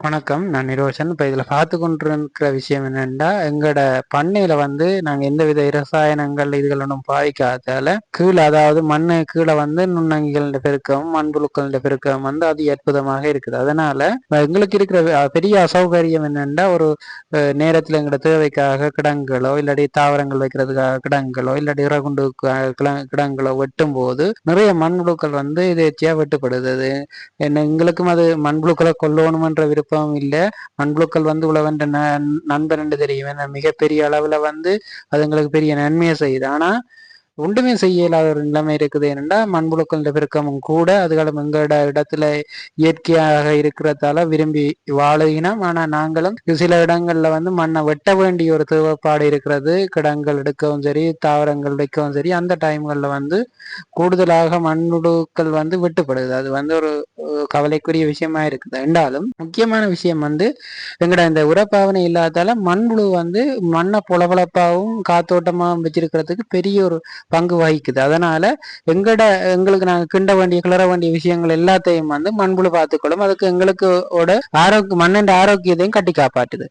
வணக்கம். நான் நிரோஷன். இப்போ இதில் பார்த்து கொண்டிருக்கிற விஷயம் என்னென்னா எங்களோட பண்ணையில் வந்து நாங்கள் எந்த வித ரசாயனங்கள் இதுகள் ஒன்றும் பாவிக்காதால கீழே அதாவது மண்ணு கீழே வந்து நுண்ணங்கிகளின் பெருக்கம் மண்புழுக்களின் பெருக்கம் வந்து அது அற்புதமாக இருக்குது. அதனால எங்களுக்கு இருக்கிற பெரிய அசௌகரியம் என்னென்னா ஒரு நேரத்தில் எங்களோட தேவைக்காக கிடங்குகளோ இல்லாட்டி தாவரங்கள் வைக்கிறதுக்காக கிடங்குகளோ இல்லாட்டி இறகுண்டு கிள- கிடங்குகளோ வெட்டும் போது நிறைய மண்புழுக்கள் வந்து எதேச்சியா வெட்டுப்படுது. என்ன எங்களுக்கும் அது மண்புழுக்களை கொல்லணுமன்ற விருப்பம் இல்லை. மண்புழுக்கள் வந்து உழவன்ற ந- நண்பன் என்று தெரியும். ஏன்னா மிகப்பெரிய அளவுல வந்து அதுங்களுக்கு பெரிய நன்மையை செய்யுது. ஆனா ஒன்றுமே செய்ய இயலாத ஒரு நிலைமை இருக்குது. என்னென்னா மண்புழுக்கள் பெருக்கமும் கூட அதுகளும் எங்களோட இடத்துல இயற்கையாக இருக்கிறதால விரும்பி வாழுகினோம் ஆனால் நாங்களும் சில இடங்கள்ல வந்து மண்ணை வெட்ட வேண்டிய ஒரு தேவைப்பாடு இருக்கிறது. கிடங்கள் எடுக்கவும் சரி தாவரங்கள் வைக்கவும் சரி அந்த டைம்கள்ல வந்து கூடுதலாக மண்புழுக்கள் வந்து வெட்டுப்படுது. அது வந்து ஒரு கவலைக்குரிய விஷயமா இருக்குது. என்றாலும் முக்கியமான விஷயம் வந்து எங்களோட இந்த உரப்பாவனை இல்லாதால மண்புழு வந்து மண்ணை பொலபொலப்பாவும் காத்தோட்டமாகவும் வச்சிருக்கிறதுக்கு பெரிய ஒரு பங்கு வகிக்குது. அதனால எங்கட எங்களுக்கு நாங்க கிண்ட வேண்டிய கிளற வேண்டிய விஷயங்கள் எல்லாத்தையும் வந்து மண்புழு பார்த்துக்கொள்ளும். அதுக்கு எங்களுக்கு ஓட ஆரோக்கிய மண்ணின் ஆரோக்கியத்தையும் கட்டி காப்பாற்றுது.